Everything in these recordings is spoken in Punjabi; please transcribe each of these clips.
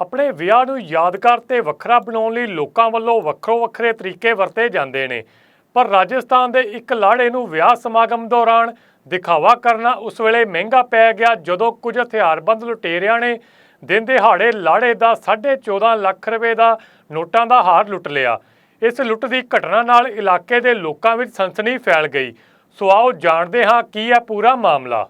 ਆਪਣੇ ਵਿਆਹ ਨੂੰ ਯਾਦਗਾਰ ਤੇ ਵੱਖਰਾ ਬਣਾਉਣ ਲਈ ਲੋਕਾਂ ਵੱਲੋਂ ਵੱਖਰੋ ਵੱਖਰੇ ਤਰੀਕੇ ਵਰਤੇ ਜਾਂਦੇ ਨੇ। ਪਰ ਰਾਜਸਥਾਨ ਦੇ ਇੱਕ ਲਾੜੇ ਨੂੰ ਵਿਆਹ ਸਮਾਗਮ ਦੌਰਾਨ ਦਿਖਾਵਾ ਕਰਨਾ ਉਸ ਵੇਲੇ ਮਹਿੰਗਾ ਪੈ ਗਿਆ ਜਦੋਂ ਕੁਝ ਹਥਿਆਰਬੰਦ ਲੁਟੇਰਿਆਂ ਨੇ ਦਿਨ ਦਿਹਾੜੇ ਲਾੜੇ ਦਾ 14.5 ਲੱਖ ਰੁਪਏ ਦਾ ਨੋਟਾਂ ਦਾ ਹਾਰ ਲੁੱਟ ਲਿਆ। ਇਸ ਲੁੱਟ ਦੀ ਘਟਨਾ ਨਾਲ ਇਲਾਕੇ ਦੇ ਲੋਕਾਂ ਵਿੱਚ ਸਨਸਨੀ ਫੈਲ ਗਈ। ਸੋ ਆਓ ਜਾਣਦੇ ਹਾਂ ਕੀ ਹੈ ਪੂਰਾ ਮਾਮਲਾ।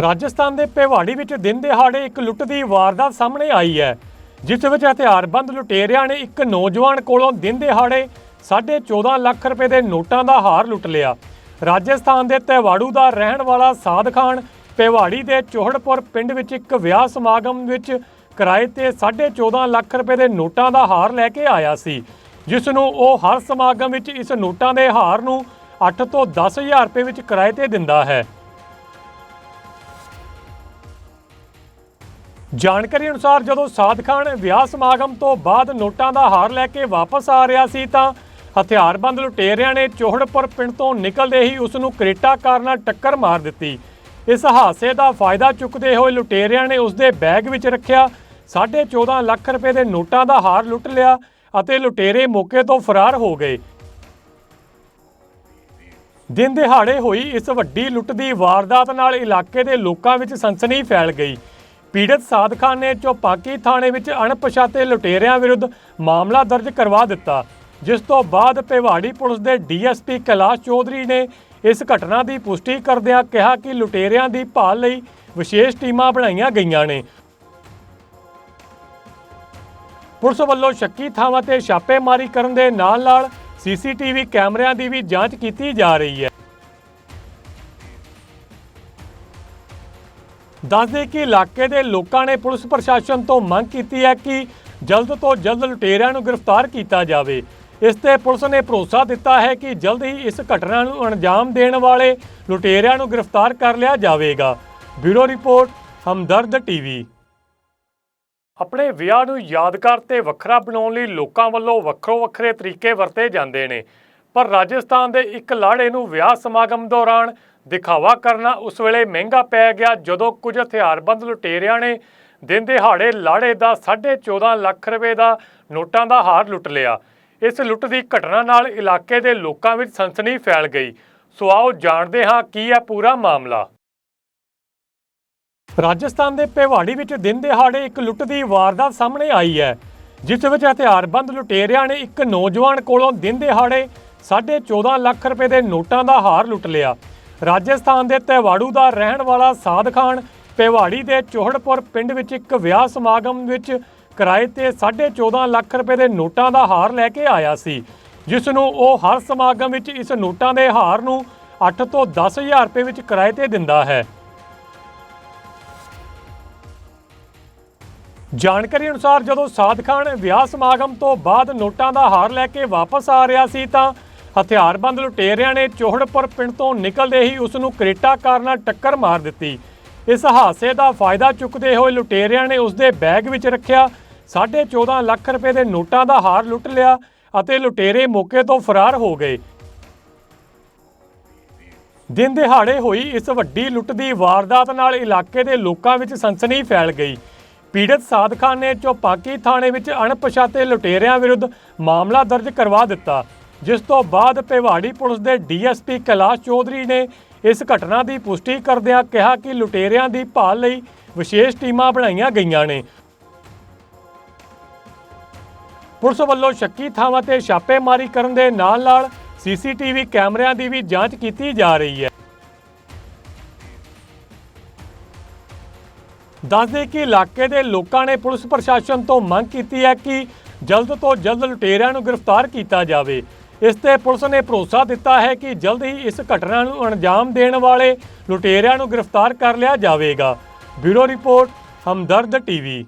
ਰਾਜਸਥਾਨ ਦੇ ਭੇਵਾੜੀ ਵਿੱਚ ਦਿਨ ਦਿਹਾੜੇ ਇੱਕ ਲੁੱਟ ਦੀ ਵਾਰਦਾਤ ਸਾਹਮਣੇ ਆਈ ਹੈ, ਜਿਸ ਵਿੱਚ ਹਥਿਆਰਬੰਦ ਲੁਟੇਰਿਆਂ ਨੇ ਇੱਕ ਨੌਜਵਾਨ ਕੋਲੋਂ ਦਿਨ ਦਿਹਾੜੇ 14.5 ਲੱਖ ਰੁਪਏ ਦੇ ਨੋਟਾਂ ਦਾ ਹਾਰ ਲੁੱਟ ਲਿਆ। ਰਾਜਸਥਾਨ ਦੇ ਤੇਵਾੜੂ ਦਾ ਰਹਿਣ ਵਾਲਾ ਸਾਦ ਖਾਨ ਭੇਵਾੜੀ ਦੇ ਚੋਹੜਪੁਰ ਪਿੰਡ ਵਿੱਚ ਇੱਕ ਵਿਆਹ ਸਮਾਗਮ ਵਿੱਚ ਕਿਰਾਏ ਤੇ 14.5 ਲੱਖ ਰੁਪਏ ਦੇ ਨੋਟਾਂ ਦਾ ਹਾਰ ਲੈ ਕੇ ਆਇਆ ਸੀ, ਜਿਸ ਨੂੰ ਉਹ ਹਰ ਸਮਾਗਮ ਵਿੱਚ ਇਸ ਨੋਟਾਂ ਦੇ ਹਾਰ ਨੂੰ 8 ਤੋਂ 10000 ਰੁਪਏ ਵਿੱਚ ਕਿਰਾਏ ਤੇ ਦਿੰਦਾ ਹੈ। ਜਾਣਕਾਰੀ ਅਨੁਸਾਰ ਜਦੋਂ ਸਾਦ ਖਾਨ ਵਿਆਹ ਸਮਾਗਮ ਤੋਂ ਬਾਅਦ ਨੋਟਾਂ ਦਾ ਹਾਰ ਲੈ ਕੇ ਵਾਪਸ ਆ ਰਿਹਾ ਸੀ ਤਾਂ ਹਥਿਆਰਬੰਦ ਲੁਟੇਰਿਆਂ ਨੇ ਚੋਹੜਪੁਰ ਪਿੰਡ ਤੋਂ ਨਿਕਲਦੇ ਹੀ ਉਸ ਨੂੰ ਕਰੇਟਾ ਕਾਰ ਨਾਲ ਟੱਕਰ ਮਾਰ ਦਿੱਤੀ। ਇਸ ਹਾਦਸੇ ਦਾ ਫਾਇਦਾ ਚੁੱਕਦੇ ਹੋਏ ਲੁਟੇਰਿਆਂ ਨੇ ਉਸ ਦੇ ਬੈਗ ਵਿੱਚ ਰੱਖਿਆ। 14.5 ਲੱਖ ਰੁਪਏ ਦੇ ਨੋਟਾਂ ਦਾ ਹਾਰ ਲੁੱਟ ਲਿਆ ਅਤੇ ਲੁਟੇਰੇ ਮੌਕੇ ਤੋਂ ਫਰਾਰ ਹੋ ਗਏ। ਦਿਨ ਦਿਹਾੜੇ ਹੋਈ ਇਸ ਵੱਡੀ ਲੁੱਟ ਦੀ ਵਾਰਦਾਤ ਨਾਲ ਇਲਾਕੇ ਦੇ ਲੋਕਾਂ ਵਿੱਚ ਸਨਸਨੀ ਫੈਲ ਗਈ। ਪੀੜਤ ਸਾਦ ਖਾਨ ਨੇ ਚੌਪਾਕੀ ਥਾਣੇ ਵਿੱਚ ਅਣਪਛਾਤੇ ਲੁਟੇਰਿਆਂ ਵਿਰੁੱਧ ਮਾਮਲਾ ਦਰਜ ਕਰਵਾ ਦਿੱਤਾ, ਜਿਸ ਤੋਂ ਬਾਅਦ ਭੇਵਾੜੀ ਪੁਲਿਸ ਦੇ ਡੀਐਸਪੀ ਕੈਲਾਸ਼ ਚੌਧਰੀ ਨੇ ਇਸ ਘਟਨਾ ਦੀ ਪੁਸ਼ਟੀ ਕਰਦਿਆਂ ਕਿਹਾ ਕਿ ਲੁਟੇਰਿਆਂ ਦੀ ਭਾਲ ਲਈ ਵਿਸ਼ੇਸ਼ ਟੀਮਾਂ ਬਣਾਈਆਂ ਗਈਆਂ ਨੇ। ਪੁਲਿਸ ਵੱਲੋਂ ਸ਼ੱਕੀ ਥਾਵਾਂ ਤੇ ਛਾਪੇਮਾਰੀ ਕਰਨ ਦੇ ਨਾਲ-ਨਾਲ ਸੀਸੀਟੀਵੀ ਕੈਮਰਿਆਂ ਦੀ ਵੀ ਜਾਂਚ ਕੀਤੀ ਜਾ ਰਹੀ ਹੈ। ਦੱਸਦੇ ਕਿ ਇਲਾਕੇ ਦੇ ਲੋਕਾਂ ਨੇ ਪੁਲਿਸ ਪ੍ਰਸ਼ਾਸਨ ਤੋਂ ਮੰਗ ਕੀਤੀ ਹੈ ਕਿ ਜਲਦ ਤੋਂ ਜਲਦ ਲੁਟੇਰਿਆਂ ਨੂੰ ਗ੍ਰਿਫਤਾਰ ਕੀਤਾ ਜਾਵੇ। ਇਸ ਤੇ ਪੁਲਿਸ ਨੇ ਭਰੋਸਾ ਦਿੱਤਾ ਹੈ ਕਿ ਜਲਦ ਹੀ ਇਸ ਘਟਨਾ ਨੂੰ ਅੰਜਾਮ ਦੇਣ ਵਾਲੇ ਲੁਟੇਰਿਆਂ ਨੂੰ ਗ੍ਰਿਫਤਾਰ ਕਰ ਲਿਆ ਜਾਵੇਗਾ। Bureau report, Hamdard TV. ਆਪਣੇ ਵਿਆਹ ਨੂੰ ਯਾਦਗਾਰ ਤੇ ਵੱਖਰਾ ਬਣਾਉਣ ਲਈ ਲੋਕਾਂ ਵੱਲੋਂ ਵੱਖਰੋ ਵੱਖਰੇ ਤਰੀਕੇ ਵਰਤੇ ਜਾਂਦੇ ਨੇ। ਪਰ ਰਾਜਸਥਾਨ ਦੇ ਇੱਕ ਲਾੜੇ ਨੂੰ ਵਿਆਹ ਸਮਾਗਮ ਦੌਰਾਨ ਦਿਖਾਵਾ ਕਰਨਾ ਉਸ ਵੇਲੇ ਮਹਿੰਗਾ ਪੈ ਗਿਆ ਜਦੋਂ ਕੁਝ ਹਥਿਆਰਬੰਦ ਲੁਟੇਰਿਆਂ ਨੇ ਦਿਨ ਦਿਹਾੜੇ ਲਾੜੇ ਦਾ 14.5 ਲੱਖ ਰੁਪਏ ਦਾ ਨੋਟਾਂ ਦਾ ਹਾਰ ਲੁੱਟ ਲਿਆ। ਇਸ ਲੁੱਟ ਦੀ ਘਟਨਾ ਨਾਲ ਇਲਾਕੇ ਦੇ ਲੋਕਾਂ ਵਿੱਚ ਸਨਸਨੀ ਫੈਲ ਗਈ। ਸੋ ਆਓ ਜਾਣਦੇ ਹਾਂ ਕੀ ਹੈ ਪੂਰਾ ਮਾਮਲਾ। ਰਾਜਸਥਾਨ ਦੇ ਭੇਵਾੜੀ ਵਿੱਚ ਦਿਨ ਦਿਹਾੜੇ ਇੱਕ ਲੁੱਟ ਦੀ ਵਾਰਦਾਤ ਸਾਹਮਣੇ ਆਈ ਹੈ, ਜਿਸ ਵਿੱਚ ਹਥਿਆਰਬੰਦ ਲੁਟੇਰਿਆਂ ਨੇ ਇੱਕ ਨੌਜਵਾਨ ਕੋਲੋਂ ਦਿਨ ਦਿਹਾੜੇ 14.5 ਲੱਖ ਰੁਪਏ ਦੇ ਨੋਟਾਂ ਦਾ ਹਾਰ ਲੁੱਟ ਲਿਆ। ਰਾਜਸਥਾਨ ਦੇ ਤੇਵਾੜੂ ਦਾ ਰਹਿਣ ਵਾਲਾ ਸਾਦ ਖਾਨ ਭੇਵਾੜੀ ਦੇ ਚੋਹੜਪੁਰ ਪਿੰਡ ਵਿੱਚ ਇੱਕ ਵਿਆਹ ਸਮਾਗਮ ਵਿੱਚ ਕਿਰਾਏ ਤੇ 14.5 ਲੱਖ ਰੁਪਏ ਦੇ ਨੋਟਾਂ ਦਾ ਹਾਰ ਲੈ ਕੇ ਆਇਆ ਸੀ। ਜਿਸ ਨੂੰ ਉਹ ਹਰ ਸਮਾਗਮ ਵਿੱਚ ਇਸ ਨੋਟਾਂ ਦੇ ਹਾਰ ਨੂੰ 8 ਤੋਂ 10000 ਰੁਪਏ ਵਿੱਚ ਕਿਰਾਏ ਤੇ ਦਿੰਦਾ ਹੈ। ਜਾਣਕਾਰੀ ਅਨੁਸਾਰ ਜਦੋਂ ਸਾਦ ਖਾਨ ਵਿਆਹ ਸਮਾਗਮ ਤੋਂ ਬਾਅਦ ਨੋਟਾਂ ਦਾ ਹਾਰ ਲੈ ਕੇ ਵਾਪਸ ਆ ਰਿਹਾ ਸੀ ਤਾਂ ਹਥਿਆਰਬੰਦ ਲੁਟੇਰਿਆਂ ਨੇ ਚੋਹੜਪੁਰ ਪਿੰਡ ਤੋਂ ਨਿਕਲਦੇ ਹੀ ਉਸ ਨੂੰ ਕਰੇਟਾ ਕਾਰ ਨਾਲ ਟੱਕਰ ਮਾਰ ਦਿੱਤੀ। ਇਸ ਹਾਦਸੇ ਦਾ ਫਾਇਦਾ ਚੁੱਕਦੇ ਹੋਏ ਲੁਟੇਰਿਆਂ ਨੇ ਉਸ ਦੇ ਬੈਗ ਵਿੱਚ ਰੱਖਿਆ। 14.5 ਲੱਖ ਰੁਪਏ ਦੇ ਨੋਟਾਂ ਦਾ ਹਾਰ ਲੁੱਟ ਲਿਆ ਅਤੇ ਲੁਟੇਰੇ ਮੌਕੇ ਤੋਂ ਫਰਾਰ ਹੋ ਗਏ। ਦਿਨ ਦਿਹਾੜੇ ਹੋਈ ਇਸ ਵੱਡੀ ਲੁੱਟ ਦੀ ਵਾਰਦਾਤ ਨਾਲ ਇਲਾਕੇ ਦੇ ਲੋਕਾਂ ਵਿੱਚ ਸਨਸਨੀ ਫੈਲ ਗਈ। ਪੀੜਤ ਸਾਦ ਖਾਨ ਨੇ ਚੌਪਾਕੀ ਥਾਣੇ ਵਿੱਚ ਅਣਪਛਾਤੇ ਲੁਟੇਰਿਆਂ ਵਿਰੁੱਧ ਮਾਮਲਾ ਦਰਜ ਕਰਵਾ ਦਿੱਤਾ। ਜਿਸ ਤੋਂ ਬਾਅਦ ਭੇਵਾੜੀ ਪੁਲਿਸ ਦੇ ਡੀਐਸਪੀ ਕੈਲਾਸ਼ ਚੌਧਰੀ ਨੇ ਇਸ ਘਟਨਾ ਦੀ ਪੁਸ਼ਟੀ ਕਰਦਿਆਂ ਕਿਹਾ ਕਿ ਲੁਟੇਰਿਆਂ ਦੀ ਭਾਲ ਲਈ ਵਿਸ਼ੇਸ਼ ਟੀਮਾਂ ਬਣਾਈਆਂ ਗਈਆਂ ਨੇ। ਪੁਲਿਸ ਵੱਲੋਂ ਸ਼ੱਕੀ ਥਾਵਾਂ ਤੇ ਛਾਪੇਮਾਰੀ ਕਰਨ ਦੇ ਨਾਲ-ਨਾਲ ਸੀਸੀਟੀਵੀ ਕੈਮਰਿਆਂ ਦੀ ਵੀ ਜਾਂਚ ਕੀਤੀ ਜਾ ਰਹੀ ਹੈ। ਦੱਸਦੇ ਕਿ ਇਲਾਕੇ ਦੇ ਲੋਕਾਂ ਨੇ ਪੁਲਿਸ ਪ੍ਰਸ਼ਾਸਨ ਤੋਂ ਮੰਗ ਕੀਤੀ ਹੈ ਕਿ ਜਲਦ ਤੋਂ ਜਲਦ ਲੁਟੇਰਿਆਂ ਨੂੰ ਗ੍ਰਿਫਤਾਰ ਕੀਤਾ ਜਾਵੇ। ਇਸ ਤੇ ਪੁਲਿਸ ਨੇ ਭਰੋਸਾ ਦਿੱਤਾ ਹੈ ਕਿ ਜਲਦ ਹੀ ਇਸ ਘਟਨਾ ਨੂੰ ਅੰਜਾਮ ਦੇਣ ਵਾਲੇ ਲੁਟੇਰਿਆਂ ਨੂੰ ਗ੍ਰਿਫਤਾਰ ਕਰ ਲਿਆ ਜਾਵੇਗਾ। Bureau report, Hamdard TV.